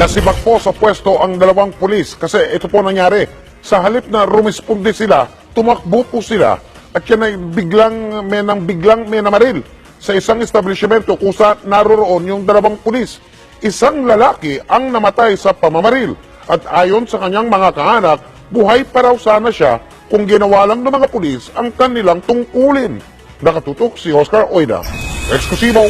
Nasibak po sa pwesto ang dalawang pulis kasi ito po nangyari. Sa halip na rumisponde sila, tumakbo po sila at yan ay biglang may nang biglang may namaril sa isang establishmento kung saan naroroon yung dalawang pulis. Isang lalaki ang namatay sa pamamaril at ayon sa kanyang mga kaanak, buhay pa raw sana siya kung ginawa lang ng mga pulis ang kanilang tungkulin. Nakatutok si Oscar Oida. Eksklusibo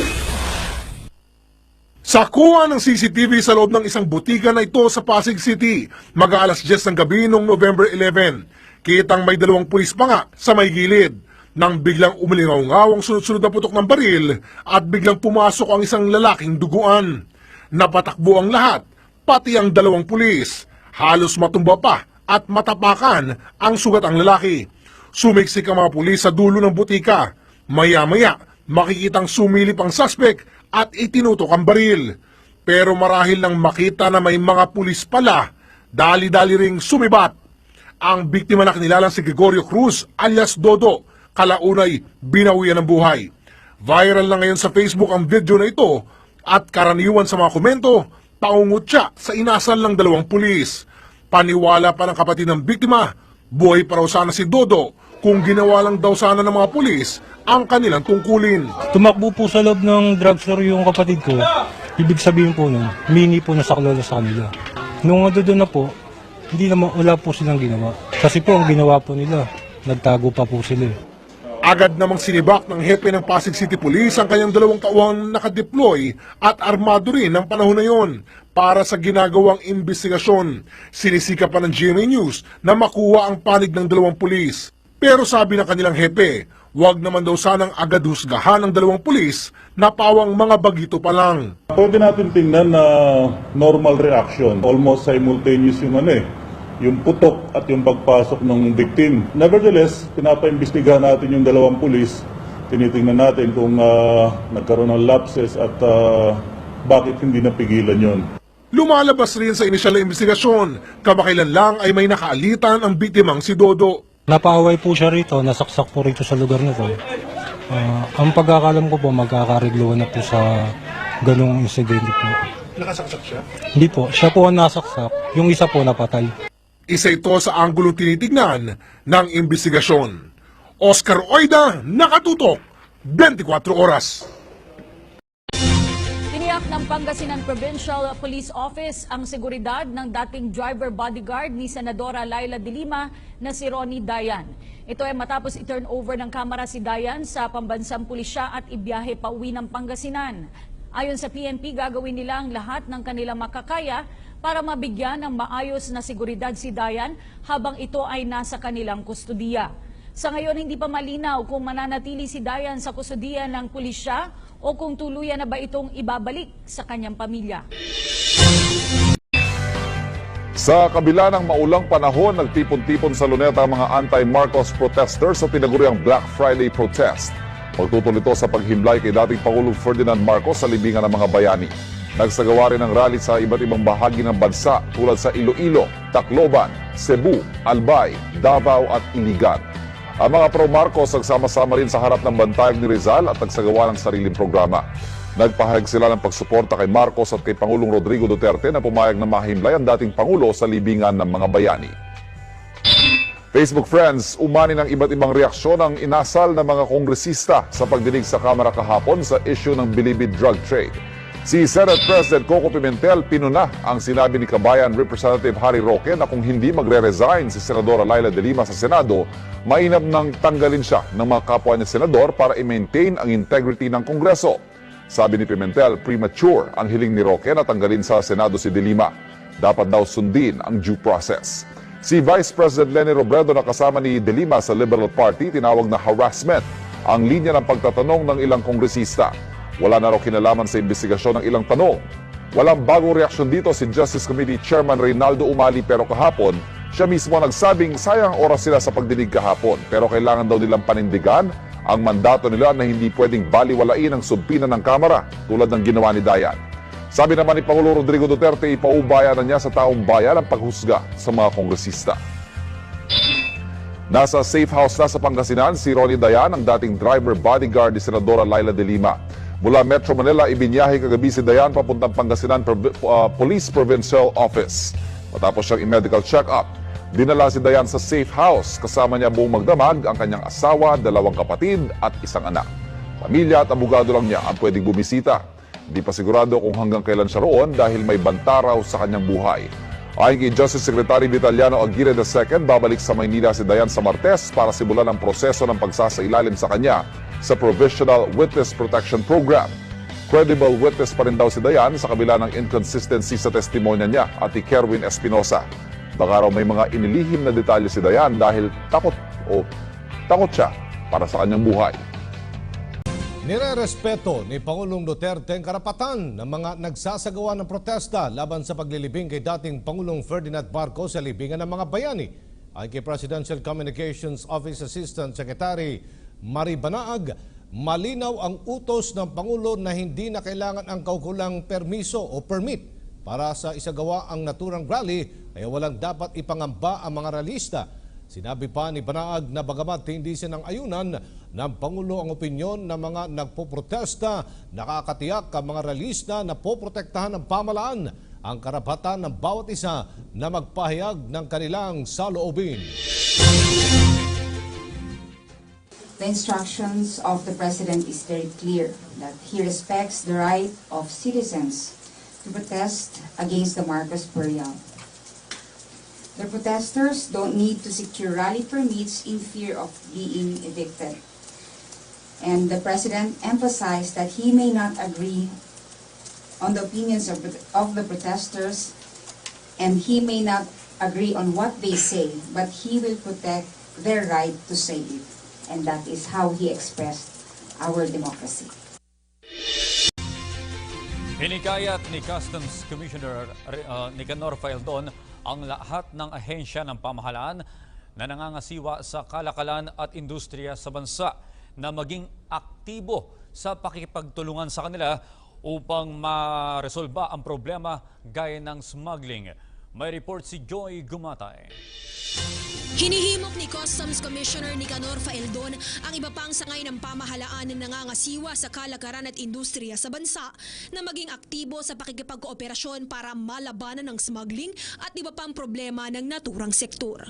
Sa kuha ng CCTV sa loob ng isang butika na ito sa Pasig City, mag-aalas 10 ng gabi noong November 11. Kitang may dalawang pulis pa nga sa may gilid. Nang biglang umilingaw ang sunod-sunod na putok ng baril at biglang pumasok ang isang lalaking duguan. Napatakbo ang lahat, pati ang dalawang pulis. Halos matumba pa at matapakan ang sugat ang lalaki. Sumiksik ang mga pulis sa dulo ng butika. Maya-maya, makikitang sumilip ang suspect at itinutok ang baril. Pero marahil nang makita na may mga pulis pala, dali-dali ring sumibat. Ang biktima na kinilalang si Gregorio Cruz alias Dodo, kalaunay binawian ng buhay. Viral na ngayon sa Facebook ang video na ito at karaniwan sa mga komento, paungot siya sa inasal ng dalawang pulis. Paniwala pa ng kapatid ng biktima, buhay pa raw sana si Dodo kung ginawa lang daw sana ng mga pulis ang kanilang tungkulin. Tumakbo po sa loob ng drugstore yung kapatid ko. Ibig sabihin po nun, mini po na saklolo sa kanila. Nung doon na po, hindi naman wala po silang ginawa. Kasi po ang ginawa po nila, nagtago pa po sila. eh. Agad namang sinibak ng hepe ng Pasig City Police ang kanyang dalawang taong nakadeploy at armado rin ng panahon na yon para sa ginagawang investigasyon. Sinisika pa ng GMA News na makuha ang panig ng dalawang pulis. Pero sabi ng kanilang hepe, wag naman daw sanang agad husgahan ng dalawang pulis na pawang mga bagito pa lang. Pwede natin tingnan na normal reaction. Almost simultaneous yung ano eh, yung putok at yung pagpasok ng victim. Nevertheless, pinapaimbestigahan natin yung dalawang pulis. Tinitingnan natin kung ah, nagkaroon ng lapses at ah, bakit hindi napigilan yon. Lumalabas rin sa inisyal na investigasyon, kamakailan lang ay may nakaalitan ang biktimang si Dodo. Napaaway po siya rito, nasaksak po rito sa lugar na to. Ah, ang pagkakalam ko po, magkakarigluhan na po sa ganong insidente po. Nakasaksak siya? Hindi po, siya po ang nasaksak, yung isa po napatay. Isa ito sa anggulong tinitignan ng investigasyon. Oscar Oida, nakatutok, 24 oras. Tiniyak ng Pangasinan Provincial Police Office ang seguridad ng dating driver bodyguard ni Senadora Laila de Lima na si Ronnie Dayan. Ito ay matapos i-turn over ng kamera si Dayan sa pambansang pulisya at ibiyahe pa uwi ng Pangasinan. Ayon sa PNP, gagawin nila ang lahat ng kanilang makakaya para mabigyan ng maayos na seguridad si Dayan habang ito ay nasa kanilang kustudiya. Sa ngayon, hindi pa malinaw kung mananatili si Dayan sa kustudiya ng pulisya o kung tuluyan na ba itong ibabalik sa kanyang pamilya. Sa kabila ng maulang panahon, nagtipon-tipon sa luneta ang mga anti-Marcos protesters sa tinaguriang Black Friday protest. Magtutol ito sa paghimlay kay dating Pangulong Ferdinand Marcos sa libingan ng mga bayani. Nagsagawa rin ng rally sa iba't ibang bahagi ng bansa tulad sa Iloilo, Tacloban, Cebu, Albay, Davao at Iligan. Ang mga pro-Marcos nagsama-sama rin sa harap ng bantayog ni Rizal at nagsagawa ng sariling programa. Nagpahayag sila ng pagsuporta kay Marcos at kay Pangulong Rodrigo Duterte na pumayag na mahimlay ang dating Pangulo sa libingan ng mga bayani. Facebook friends, umani ng iba't ibang reaksyon ang inasal ng mga kongresista sa pagdinig sa Kamara kahapon sa issue ng bilibid drug trade. Si Senate President Coco Pimentel pinuna ang sinabi ni Kabayan Representative Harry Roque na kung hindi magre-resign si Senadora Laila de Lima sa Senado, mainam nang tanggalin siya ng mga kapwa niya senador para i-maintain ang integrity ng Kongreso. Sabi ni Pimentel, premature ang hiling ni Roque na tanggalin sa Senado si de Lima. Dapat daw sundin ang due process. Si Vice President Lenny Robredo na kasama ni De Lima sa Liberal Party tinawag na harassment ang linya ng pagtatanong ng ilang kongresista. Wala na raw kinalaman sa investigasyon ng ilang tanong. Walang bagong reaksyon dito si Justice Committee Chairman Reynaldo Umali pero kahapon, siya mismo nagsabing sayang oras sila sa pagdinig kahapon pero kailangan daw nilang panindigan ang mandato nila na hindi pwedeng baliwalain ang sumpina ng Kamara tulad ng ginawa ni Dayan. Sabi naman ni Pangulo Rodrigo Duterte, ipaubaya na niya sa taong bayan ang paghusga sa mga kongresista. Nasa safe house na sa Pangasinan si Ronnie Dayan, ang dating driver bodyguard ni Senadora Laila de Lima. Mula Metro Manila, ibinyahe kagabi si Dayan papuntang Pangasinan uh, Police Provincial Office. Matapos siyang i-medical check-up, dinala si Dayan sa safe house. Kasama niya buong magdamag ang kanyang asawa, dalawang kapatid at isang anak. Pamilya at abogado lang niya ang pwedeng bumisita. Di pa sigurado kung hanggang kailan siya roon dahil may banta raw sa kanyang buhay. Ayon kay Justice Secretary Vitaliano Aguirre II, babalik sa Maynila si Dayan sa Martes para simulan ang proseso ng pagsasailalim sa kanya sa Provisional Witness Protection Program. Credible witness pa rin daw si Dayan sa kabila ng inconsistency sa testimonya niya at ni Kerwin Espinosa. Baka raw may mga inilihim na detalye si Dayan dahil takot o takot siya para sa kanyang buhay. Nirerespeto ni Pangulong Duterte ang karapatan ng mga nagsasagawa ng protesta laban sa paglilibing kay dating Pangulong Ferdinand Marcos sa libingan ng mga bayani. Ay kay Presidential Communications Office Assistant Secretary Mari Banaag, malinaw ang utos ng Pangulo na hindi na kailangan ang kaukulang permiso o permit para sa isagawa ang naturang rally ay walang dapat ipangamba ang mga ralista. Sinabi pa ni Banaag na bagamat hindi sinang ayunan ng Pangulo ang opinyon ng mga nagpoprotesta, nakakatiyak ang mga realista na poprotektahan ng pamalaan ang karapatan ng bawat isa na magpahayag ng kanilang saloobin. The instructions of the President is very clear that he respects the right of citizens to protest against the Marcos Purial. The protesters don't need to secure rally permits in fear of being evicted. And the President emphasized that he may not agree on the opinions of, of the protesters and he may not agree on what they say, but he will protect their right to say it. And that is how he expressed our democracy. Hinikayat ni Customs Commissioner uh, Nicanor Faeldon ang lahat ng ahensya ng pamahalaan na nangangasiwa sa kalakalan at industriya sa bansa na maging aktibo sa pakikipagtulungan sa kanila upang maresolba ang problema gaya ng smuggling. May report si Joy Gumatay. Hinihimok ni Customs Commissioner Nicanor Faeldon ang iba pang sangay ng pamahalaan na nangangasiwa sa kalakaran at industriya sa bansa na maging aktibo sa pakikipagkooperasyon para malabanan ng smuggling at iba pang problema ng naturang sektor.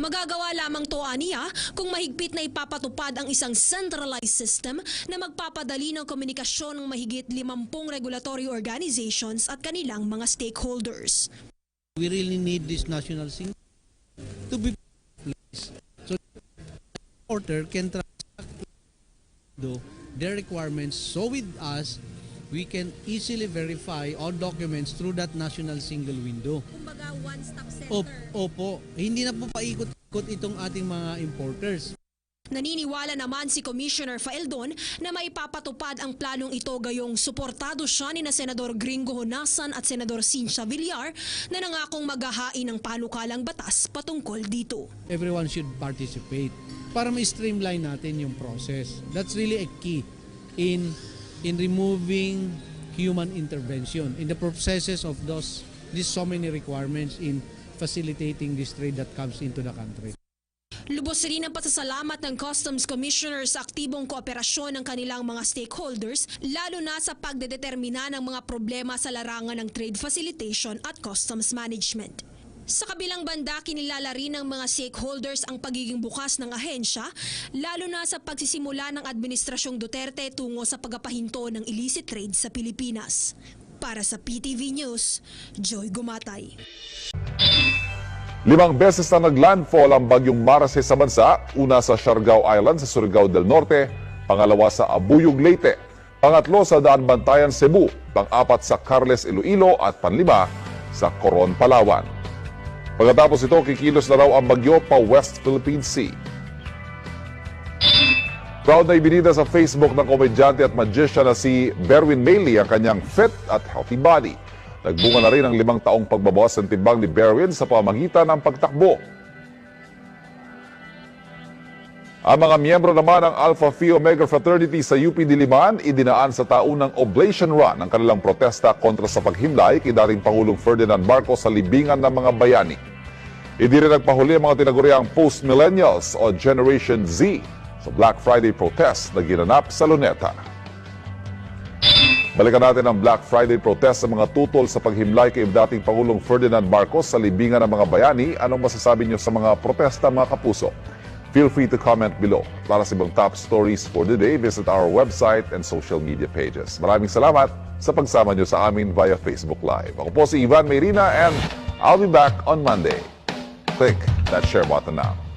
Magagawa lamang to aniya kung mahigpit na ipapatupad ang isang centralized system na magpapadali ng komunikasyon ng mahigit 50 regulatory organizations at kanilang mga stakeholders. We really need this national sync to be placed. So porter can transact do their requirements so with us we can easily verify all documents through that national single window. Kumbaga one-stop Op, opo, hindi na po paikot-ikot itong ating mga importers. Naniniwala naman si Commissioner Faeldon na maipapatupad ang planong ito gayong suportado siya ni na Senador Gringo Honasan at Senador Cynthia Villar na nangakong maghahain ng panukalang batas patungkol dito. Everyone should participate para ma-streamline natin yung process. That's really a key in in removing human intervention in the processes of those these so many requirements in facilitating this trade that comes into the country. Lubos rin ang pasasalamat ng Customs Commissioner sa aktibong kooperasyon ng kanilang mga stakeholders, lalo na sa pagdedetermina ng mga problema sa larangan ng trade facilitation at customs management. Sa kabilang banda, kinilala rin ng mga stakeholders ang pagiging bukas ng ahensya, lalo na sa pagsisimula ng Administrasyong Duterte tungo sa pagpapahinto ng illicit trade sa Pilipinas. Para sa PTV News, Joy Gumatay. Limang beses na naglandfall ang bagyong Marase sa bansa, una sa Siargao Island sa Surigao del Norte, pangalawa sa Abuyog Leyte, pangatlo sa Daan Bantayan Cebu, pang-apat sa Carles Iloilo at panlima sa Coron Palawan. Pagkatapos ito, kikilos na raw ang bagyo pa West Philippine Sea. Proud na ibinida sa Facebook ng komedyante at magician na si Berwin Mailey ang kanyang fit at healthy body. Nagbunga na rin ang limang taong pagbabawas ng timbang ni Berwin sa pamagitan ng pagtakbo. Ang mga miyembro naman ng Alpha Phi Omega Fraternity sa UP Diliman idinaan sa taunang oblation run ang kanilang protesta kontra sa paghimlay kay dating Pangulong Ferdinand Marcos sa libingan ng mga bayani. Hindi rin nagpahuli ang mga tinaguriang post-millennials o Generation Z sa Black Friday protest na ginanap sa Luneta. Balikan natin ang Black Friday protest sa mga tutol sa paghimlay kay dating Pangulong Ferdinand Marcos sa libingan ng mga bayani. Anong masasabi niyo sa mga protesta mga kapuso? Feel free to comment below. Para sa ibang top stories for the day, visit our website and social media pages. Maraming salamat sa pagsama niyo sa amin via Facebook Live. Ako po si Ivan Mayrina and I'll be back on Monday. Click that share button now.